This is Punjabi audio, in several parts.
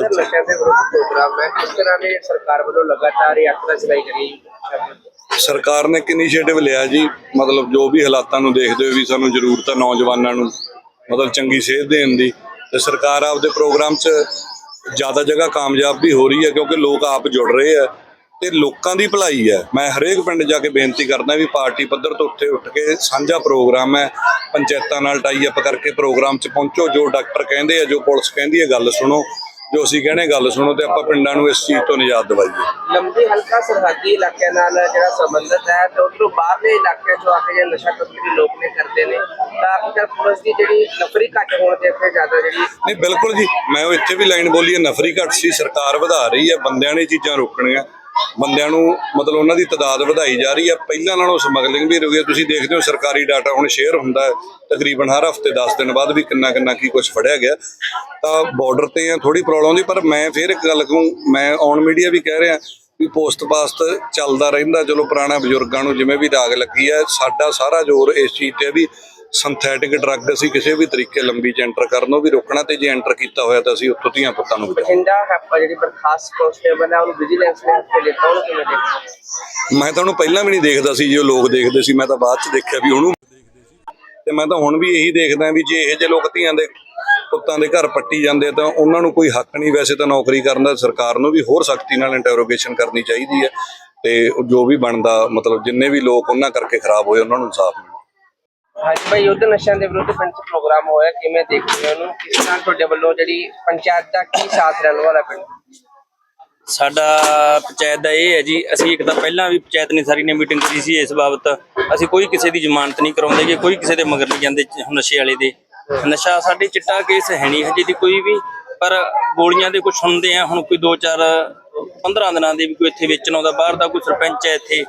ਗਲਤ ਹੈ ਨਸ਼ਿਆਂ ਦੇ ਵਿਰੁੱਧ ਪ੍ਰੋਗਰਾਮ ਹੈ। ਕਿਸ ਤਰ੍ਹਾਂ ਦੇ ਸਰਕਾਰ ਵੱਲੋਂ ਲਗਾਤਾਰ ਯਾਤਰਾ ਚਲਾਈ ਜਾ ਰਹੀ ਹੈ ਸਰਕਾਰ ਨੇ ਇੱਕ ਇਨੀਸ਼ੀਏਟਿਵ ਲਿਆ ਜੀ। ਮਤਲਬ ਜੋ ਵੀ ਹਾਲਾਤਾਂ ਨੂੰ ਦੇਖਦੇ ਹੋਏ ਵੀ ਸਾਨੂੰ ਜ਼ਰੂਰਤ ਹੈ ਨੌਜਵਾਨਾਂ ਨੂੰ ਮਤਲਬ ਚੰਗੀ ਸੇਧ ਦੇਣ ਦੀ। ਤੇ ਸਰਕਾਰ ਆਪਦੇ ਪ੍ਰੋਗਰਾਮ 'ਚ ਜ਼ਿਆਦਾ ਜਗ੍ਹਾ ਕਾਮਯਾਬ ਵੀ ਹੋ ਰਹੀ ਹੈ ਕਿਉਂਕਿ ਲੋਕ ਆਪ ਜੁੜ ਰਹੇ ਆ ਤੇ ਲੋਕਾਂ ਦੀ ਭਲਾਈ ਹੈ। ਮੈਂ ਹਰੇਕ ਪਿੰਡ ਜਾ ਕੇ ਬੇਨਤੀ ਕਰਦਾ ਵੀ ਪਾਰਟੀ ਪੱਧਰ ਤੋਂ ਉੱਥੇ ਉੱਠ ਕੇ ਸਾਂਝਾ ਪ੍ਰੋਗਰਾਮ ਹੈ। ਪੰਚਾਇਤਾਂ ਨਾਲ ਟਾਈ ਅਪ ਕਰਕੇ ਪ੍ਰੋਗਰਾਮ 'ਚ ਪਹੁੰਚੋ। ਜੋ ਡਾਕਟਰ ਕਹਿੰਦੇ ਆ ਜੋ ਪੁਲਿਸ ਕਹਿੰਦੀ ਹੈ ਗੱਲ ਸੁਣੋ। ਜੋ ਅਸੀਂ ਕਹਿੰਦੇ ਗੱਲ ਸੁਣੋ ਤੇ ਆਪਾਂ ਪਿੰਡਾਂ ਨੂੰ ਇਸ ਚੀਜ਼ ਤੋਂ ਨਿਜਾਤ ਦਿਵਾਈਏ। ਲੰਬੀ ਹਲਕਾ ਸਰਹੱਦੀ ਇਲਾਕਿਆਂ ਨਾਲ ਜਿਹੜਾ ਸੰਬੰਧਿਤ ਹੈ ਤੇ ਉਧਰੋਂ ਬਾਹਰਲੇ ਇਲਾਕਿਆਂ ਚੋਂ ਆ ਕੇ ਜੇ ਨਸ਼ਾ ਤਸਕਰੀ ਲੋਕ ਨੇ ਕਰਦੇ ਨੇ ਤਾਂ ਅਕਸਰ ਪੁਲਿਸ ਦੀ ਜਿਹੜੀ ਨਫਰੀ ਘੱਟ ਹੋਣ ਦੇ ਇੱਥੇ ਜ਼ਿਆਦਾ ਜਿਹੜੀ ਨਹੀਂ ਬਿਲਕੁਲ ਜੀ ਮੈਂ ਉਹ ਇੱਥੇ ਵੀ ਲਾਈਨ ਬੋਲੀ ਹੈ ਨਫਰੀ ਘੱਟ ਸੀ ਸਰਕਾਰ ਵਧਾ ਰਹੀ ਹੈ ਬੰਦਿਆਂ ਨੇ ਚੀਜ਼ਾਂ ਰੋਕਣੀਆਂ। ਬੰਦਿਆਂ ਨੂੰ ਮਤਲਬ ਉਹਨਾਂ ਦੀ ਤਾਦਾਦ ਵਧਾਈ ਜਾ ਰਹੀ ਹੈ ਪਹਿਲਾਂ ਨਾਲੋਂ ਸਮਗਲਿੰਗ ਵੀ ਹੋ ਹੈ। ਤੁਸੀਂ ਦੇਖਦੇ ਹੋ ਸਰਕਾਰੀ ਡਾਟਾ ਹੁਣ ਸ਼ੇਅਰ ਹੁੰਦਾ ਹੈ। ਤਕਰੀਬਨ ਹਰ ਹਫ਼ਤੇ 10 ਦਿਨ ਬਾਅਦ ਵੀ ਕਿੰਨਾ ਕਿੰਨਾ ਕੀ ਕੁਝ ਫੜਿਆ ਗਿਆ। ਤਾਂ ਬਾਰਡਰ ਤੇ ਆ ਥੋੜੀ ਪ੍ਰੋਬਲਮ ਦੀ ਪਰ ਮੈਂ ਫਿਰ ਇੱਕ ਗੱਲ ਕਹੂੰ, ਮੈਂ ਔਨ ਮੀਡੀਆ ਵੀ ਕਹਿ ਰਿਹਾ ਵੀ ਪੋਸਟ ਪਾਸਟ ਚੱਲਦਾ ਰਹਿੰਦਾ। ਚਲੋ ਪੁਰਾਣਾ ਬਜ਼ੁਰਗਾਂ ਨੂੰ ਜਿਵੇਂ ਵੀ ਦਾਗ ਲੱਗੀ ਹੈ ਸਾਡਾ ਸਾਰਾ ਜ਼ੋਰ ਇਸ ਚੀਜ਼ ਤੇ ਵੀ ਸਿੰਥੈਟਿਕ ਡਰੱਗ ਅਸੀਂ ਕਿਸੇ ਵੀ ਤਰੀਕੇ ਲੰਬੀ ਚ ਐਂਟਰ ਕਰਨ ਨੂੰ ਵੀ ਰੋਕਣਾ ਤੇ ਜੇ ਐਂਟਰ ਕੀਤਾ ਹੋਇਆ ਤਾਂ ਅਸੀਂ ਉੱਥੋਂ ਧੀਆਂ ਪੁੱਤਾਂ ਨੂੰ ਬਚਾਉਣਾ ਬਠਿੰਡਾ ਹੈਪਾ ਜਿਹੜੀ ਬਰਖਾਸਤ ਕਾਂਸਟੇਬਲ ਹੈ ਉਹਨੂੰ ਵਿਜੀਲੈਂਸ ਨੇ ਹੱਥੇ ਲਿੱਤਾ ਉਹਨੂੰ ਕਿਵੇਂ ਦੇਖਦੇ? ਮੈਂ ਤਾਂ ਉਹਨੂੰ ਪਹਿਲਾਂ ਵੀ ਨਹੀਂ ਦੇਖਦਾ ਸੀ ਜੋ ਲੋਕ ਦੇਖਦੇ ਸੀ ਮੈਂ ਤਾਂ ਬਾਅਦ ਚ ਦੇਖਿਆ ਵੀ ਉਹਨੂੰ ਤੇ ਮੈਂ ਤਾਂ ਹੁਣ ਵੀ ਇਹੀ ਦੇਖਦਾ ਵੀ ਜੇ ਇਹੋ ਜਿਹੇ ਲੋਕ ਧੀਆਂ ਦੇ ਪੁੱਤਾਂ ਦੇ ਘਰ ਪੱਟੀ ਜਾਂਦੇ ਤਾਂ ਉਹਨਾਂ ਨੂੰ ਕੋਈ ਹੱਕ ਨਹੀਂ ਵੈਸੇ ਤਾਂ ਨੌਕਰੀ ਕਰਨ ਦਾ ਸਰਕਾਰ ਨੂੰ ਵੀ ਹੋਰ ਸਖਤੀ ਨਾਲ ਇੰਟਰੋਗੇਸ਼ਨ ਕਰਨੀ ਚਾਹੀਦੀ ਹੈ ਤੇ ਉਹ ਜੋ ਵੀ ਬਣਦਾ ਮਤਲਬ ਜਿੰਨੇ ਵੀ ਲੋਕ ਉਹਨਾਂ ਕਰਕੇ ਖਰਾਬ ਹੋਏ ਉਹਨਾਂ ਨੂੰ ਇਨਸਾਫ ਹਾਂਜੀ ਭਾਈ, ਯੁੱਧ ਨਸ਼ਿਆਂ ਦੇ ਵਿਰੁੱਧ ਪਿੰਡ 'ਚ ਪ੍ਰੋਗਰਾਮ ਹੋਇਆ। ਕਿਵੇਂ ਦੇਖਦੇ ਹੋ ਉਹਨੂੰ? ਕਿਸ ਤਰ੍ਹਾਂ ਤੁਹਾਡੇ ਵੱਲੋਂ ਜਿਹੜੀ ਪੰਚਾਇਤ ਦਾ ਕੀ ਸਾਥ ਰਹਿਣ ਵਾਲਾ ਪਿੰਡ? ਸਾਡਾ ਪੰਚਾਇਤ ਦਾ ਇਹ ਹੈ ਜੀ, ਅਸੀਂ ਇੱਕ ਤਾਂ ਪਹਿਲਾਂ ਵੀ ਪੰਚਾਇਤ ਨੇ ਸਾਰੀ ਨੇ ਮੀਟਿੰਗ ਕੀਤੀ ਸੀ ਇਸ ਬਾਬਤ। ਅਸੀਂ ਕੋਈ ਕਿਸੇ ਦੀ ਜ਼ਮਾਨਤ ਨਹੀਂ ਕਰਾਉਂਦੇ ਕਿ ਕੋਈ ਕਿਸੇ ਦੇ ਮਗਰ ਨਹੀਂ ਜਾਂਦੇ ਨਸ਼ੇ ਵਾਲੇ ਦੇ। ਨਸ਼ਾ ਸਾਡੇ ਚਿੱਟਾ ਕੇਸ ਹੈ ਨਹੀਂ ਹਜੇ ਦੀ ਕੋਈ ਵੀ, ਪਰ ਗੋਲੀਆਂ ਦੇ ਕੁਝ ਹੁੰਦੇ ਆ, ਹੁਣ ਕੋਈ 2-4 15 ਦਿਨਾਂ ਦੇ ਵੀ ਕੋਈ ਇੱਥੇ ਵੇਚਣ ਆਉਂਦਾ, ਬਾਹਰ ਦਾ ਕੋਈ ਸਰਪੰਚ ਹੈ ਇੱਥੇ।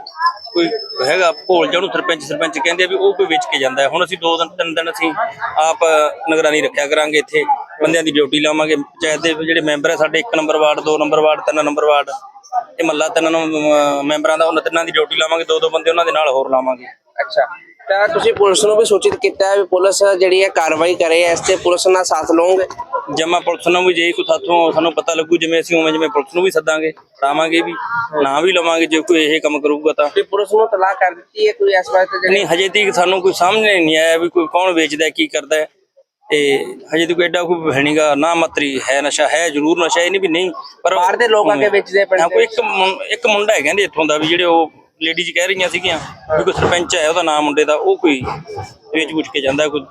ਕੋਈ ਹੈਗਾ ਭੋਲ ਜਿਹਨੂੰ ਸਰਪੰਚ ਸਰਪੰਚ ਕਹਿੰਦੇ ਆ ਵੀ ਉਹ ਕੋਈ ਵੇਚ ਕੇ ਜਾਂਦਾ ਹੈ। ਹੁਣ ਅਸੀਂ ਦੋ ਦਿਨ ਤਿੰਨ ਦਿਨ ਅਸੀਂ ਆਪ ਨਿਗਰਾਨੀ ਰੱਖਿਆ ਕਰਾਂਗੇ ਇੱਥੇ। ਬੰਦਿਆਂ ਦੀ ਡਿਊਟੀ ਲਾਵਾਂਗੇ। ਪੰਚਾਇਤ ਦੇ ਜਿਹੜੇ ਮੈਂਬਰ ਹੈ ਸਾਡੇ 1 number ward 2 number ward 3 number ward. ਇਹ ਮੱਲਾ ਤਿੰਨ ਨੰਬਰ, ਮੈਂਬਰਾਂ ਦਾ ਉਹਨਾਂ ਤਿੰਨਾਂ ਦੀ ਡਿਊਟੀ ਲਾਵਾਂਗੇ। ਦੋ ਦੋ ਬੰਦੇ ਉਹਨਾਂ ਦੇ ਨਾਲ ਹੋਰ ਲਾਵਾਂਗੇ। ਅੱਛਾ। ਤਾਂ ਤੁਸੀਂ ਪੁਲਿਸ ਨੂੰ ਵੀ ਸੂਚਿਤ ਕੀਤਾ ਹੈ ਵੀ ਪੁਲਿਸ ਜਿਹੜੀ ਹੈ ਕਾਰਵਾਈ ਕਰੇ ਇਸ ਤੇ ਪੁਲਿਸ ਨਾਲ ਸਾਥ ਲਓਗੇ? ਜਮਾ ਪੁਲਿਸ ਨੂੰ ਵੀ ਜੇ ਕੋਈ ਸਾਥੋਂ ਸਾਨੂੰ ਪਤਾ ਲੱਗੂ ਜਿਵੇਂ ਅਸੀਂ ਉਵੇਂ ਜਿਵੇਂ ਪੁਲਿਸ ਨੂੰ ਵੀ ਸੱਦਾਂਗੇ ਫੜਾਵਾਂਗੇ ਵੀ ਨਾ ਵੀ ਲਵਾਂਗੇ ਜੇ ਕੋਈ ਇਹ ਕੰਮ ਕਰੂਗਾ ਤਾਂ। ਵੀ ਪੁਲਿਸ ਨੂੰ ਤਲਾਕ ਕਰ ਦਿੱਤੀ ਹੈ ਕੋਈ ਇਸ ਵਾਸਤੇ ਜਿਹੜੀ ਨਹੀਂ ਹਜੇ ਤੱਕ ਸਾਨੂੰ ਕੋਈ ਸਮਝ ਨਹੀਂ ਆਇਆ ਵੀ ਕੋਈ ਕੌਣ ਵੇਚਦਾ ਕੀ ਕਰਦਾ ਹੈ। ਤੇ ਹਜੇ ਤੱਕ ਐਡਾ ਕੋਈ ਹੈ ਨਹੀਂਗਾ ਨਾ ਮਤਰੀ ਹੈ ਨਸ਼ਾ ਹੈ ਜ਼ਰੂਰ ਨਸ਼ਾ ਇਹ ਨਹੀਂ ਵੀ ਨਹੀਂ ਪਰ ਬਾਹਰ ਦੇ ਲੋਕ ਆ ਕੇ ਵੇਚਦੇ ਦੇ ਕੋਈ ਇੱਕ ਇੱਕ ਮੁੰਡਾ ਹੈ ਕਹਿੰਦੇ ਇੱਥੋਂ ਦਾ ਵੀ ਜਿਹੜੇ ਉਹ ਲੇਡੀਜ਼ ਕਹਿ ਰਹੀਆਂ ਸੀਗੀਆਂ ਵੀ ਕੋਈ ਸਰਪੰਚ ਹੈ ਉਹਦਾ ਨਾਮ ਮੁੰਡੇ ਦਾ ਉਹ ਕੋਈ ਵੇਚ ਵੁਚ ਕੇ ਜਾਂਦਾ ਕੋਈ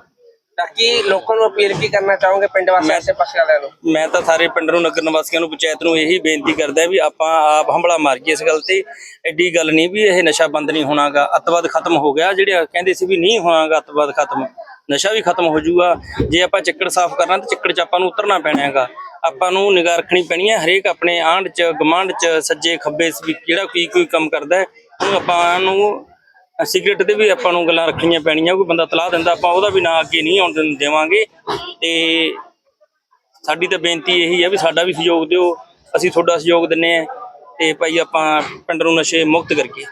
ਤਾਂ ਕੀ ਲੋਕਾਂ ਨੂੰ ਅਪੀਲ ਕੀ ਕਰਨਾ ਚਾਹੋਗੇ ਪਿੰਡ ਵਾਸੀਆਂ ਆਸੇ ਪਾਸੇ ਵਾਲਿਆਂ ਨੂੰ? ਮੈਂ ਤਾਂ ਸਾਰੇ ਪਿੰਡ ਨੂੰ ਨਗਰ ਨਿਵਾਸੀਆਂ ਨੂੰ ਪੰਚਾਇਤ ਨੂੰ ਇਹੀ ਬੇਨਤੀ ਕਰਦਾ ਵੀ ਆਪਾਂ ਆਪ ਹੰਬਲਾ ਮਾਰੀਏ ਇਸ ਗੱਲ ਤੇ। ਐਡੀ ਗੱਲ ਨਹੀਂ ਵੀ ਇਹ ਨਸ਼ਾ ਬੰਦ ਨਹੀਂ ਹੋਣਾਗਾ। ਅੱਤਵਾਦ ਖਤਮ ਹੋ ਗਿਆ। ਜਿਹੜੇ ਕਹਿੰਦੇ ਸੀ ਵੀ ਨਹੀਂ ਹੋਣਾਗਾ ਅੱਤਵਾਦ ਖਤਮ ਨਸ਼ਾ ਵੀ ਖਤਮ ਹੋ ਜਾਊਗਾ। ਜੇ ਆਪਾਂ ਚੱਕੜ ਸਾਫ਼ ਕਰਨਾ ਤਾਂ ਚੱਕੜ 'ਚ ਆਪਾਂ ਨੂੰ ਉਤਰਨਾ ਪੈਣਾ ਹੈਗਾ ਆਪਾਂ ਨੂੰ ਨਿਗਾਹ ਰੱਖਣੀ ਪੈਣੀ ਹੈ ਹਰੇਕ ਆਪਣੇ ਆਂਢ 'ਚ ਗਮਾਂਢ 'ਚ ਸੱਜੇ ਖੱਬੇ ਵੀ ਕਿਹੜਾ ਕੀ ਕੋਈ ਕੰਮ ਕਰਦਾ ਹੈ। ਉਹਨੂੰ ਆਪਾਂ ਨੂੰ ਸਿਗਰਟ ਤੇ ਵੀ ਆਪਾਂ ਨੂੰ ਗੱਲਾਂ ਰੱਖਣੀਆਂ ਪੈਣੀਆਂ, ਕੋਈ ਬੰਦਾ ਤਲਾਹ ਦਿੰਦਾ, ਆਪਾਂ ਉਹਦਾ ਵੀ ਨਾਂ ਅੱਗੇ ਨਹੀਂ ਆਉਣ ਦੇਵਾਂਗੇ। ਤੇ ਸਾਡੀ ਤਾਂ ਬੇਨਤੀ ਇਹੀ ਹੈ ਵੀ ਸਾਡਾ ਵੀ ਸਹਿਯੋਗ ਦਿਓ, ਅਸੀਂ ਤੁਹਾਡਾ ਸਹਿਯੋਗ ਦਿੰਨੇ ਆ, ਤੇ ਭਾਈ ਆਪਾਂ ਪਿੰਡ ਨੂੰ ਨਸ਼ੇ ਮੁਕਤ ਕਰਕੇ।